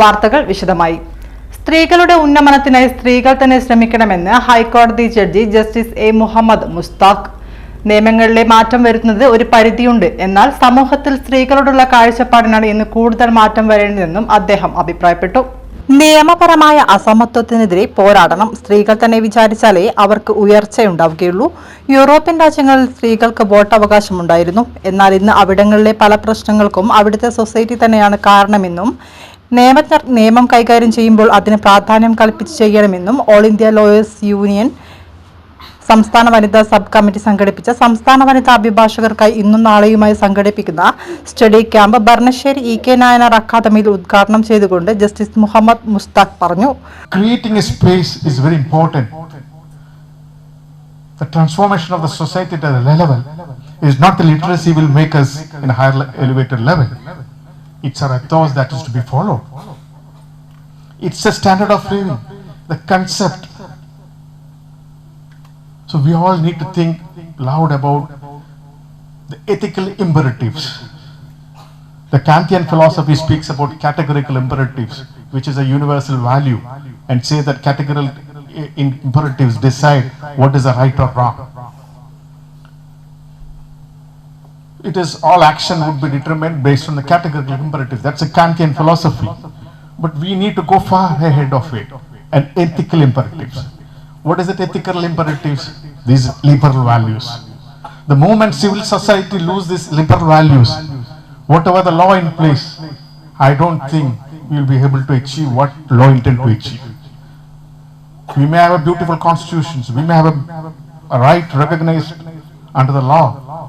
വാർത്തകൾ വിശദമായി. സ്ത്രീകളുടെ ഉന്നമനത്തിനായി സ്ത്രീകൾ തന്നെ ശ്രമിക്കണമെന്ന് ഹൈക്കോടതി judge justice A Muhammad Mushtaq. നിയമങ്ങളിലെ മാറ്റം വരുത്തുന്നത് ഒരു പരിധിയുണ്ട്. എന്നാൽ സമൂഹത്തിൽ സ്ത്രീകളോടുള്ള കാഴ്ചപ്പാടിനാണ് ഇന്ന് കൂടുതൽ മാറ്റം വരേണ്ടതെന്നും അദ്ദേഹം അഭിപ്രായപ്പെട്ടു. നിയമപരമായ അസമത്വത്തിനെതിരെ പോരാടണം. സ്ത്രീകൾ തന്നെ വിചാരിച്ചാലേ അവർക്ക് ഉയർച്ചയുണ്ടാവുകയുള്ളൂ. യൂറോപ്യൻ രാജ്യങ്ങളിൽ സ്ത്രീകൾക്ക് വോട്ടവകാശമുണ്ടായിരുന്നു. എന്നാൽ ഇന്ന് അവിടങ്ങളിലെ പല പ്രശ്നങ്ങൾക്കും അവിടുത്തെ സൊസൈറ്റി തന്നെയാണ് കാരണമെന്നും നിയമജ്ഞർ നിയമം കൈകാര്യം ചെയ്യുമ്പോൾ അതിന് പ്രാധാന്യം കൽപ്പിച്ച് ചെയ്യണമെന്നും ഓൾ ഇന്ത്യ ലോയേഴ്സ് യൂണിയൻ സംസ്ഥാന വനിതാ സബ് കമ്മിറ്റി സംഘടിപ്പിച്ച സംസ്ഥാന വനിതാ അഭിഭാഷകർക്കായി ഇന്നും നാളെയുമായി സംഘടിപ്പിക്കുന്ന study camp Burnassery E K Nayanar അക്കാദമിയിൽ ഉദ്ഘാടനം ചെയ്തുകൊണ്ട് ജസ്റ്റിസ് മുഹമ്മദ് മുസ്താഖ് പറഞ്ഞു creating a space is very important. The transformation of the society at a level is not the literacy will make. It's our ethos that is to be followed. It's a standard of living, the concept. So we all need to think loud about the ethical imperatives. The Kantian philosophy speaks about categorical imperatives, which is a universal value, and say that categorical imperatives decide what is a right or wrong. It is all action would be determined based on the categorical imperatives. That's a Kantian philosophy. But we need to go far ahead of it and ethical imperatives. What is it ethical imperatives? These liberal values. The moment civil society lose these liberal values, whatever the law in place, I don't think we will be able to achieve what law intend to achieve. We may have a beautiful constitutions, we may have a, a right recognized under the law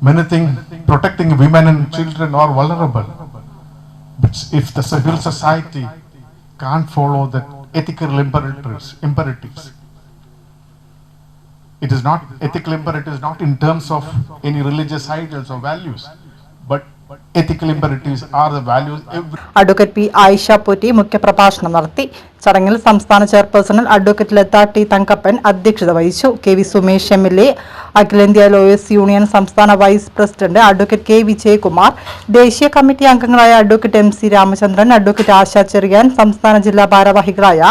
Many things protecting women and children are vulnerable. But if the civil society can't follow the ethical imperatives, imperatives, it is not ethical imperatives not in terms of any religious ideals or values, but ethical imperatives are the values every advocate P Ayisha Potti മുഖ്യപ്രഭാഷണം നടത്തി ചടങ്ങിൽ സംസ്ഥാന ചെയർപേഴ്സണൽ advocate Latha T Thankappan അധ്യക്ഷത വഹിച്ചു. K V Sumesh M L A അഖിലേന്ത്യാ lawyers union സംസ്ഥാന vice president advocate K Vijayakumar ദേശീയ കമ്മിറ്റി അംഗങ്ങളായ advocate M C Ramachandran advocate Asha Cherian സംസ്ഥാന ജില്ലാ ഭാരവാഹികളായ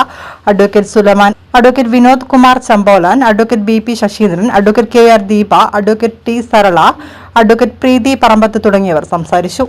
advocate Sulaiman advocate Vinod Kumar Champolan advocate B P Sasheendran advocate K R Deepa advocate T Sarala advocate Preethi Parambath തുടങ്ങിയവർ സംസാരിച്ചു.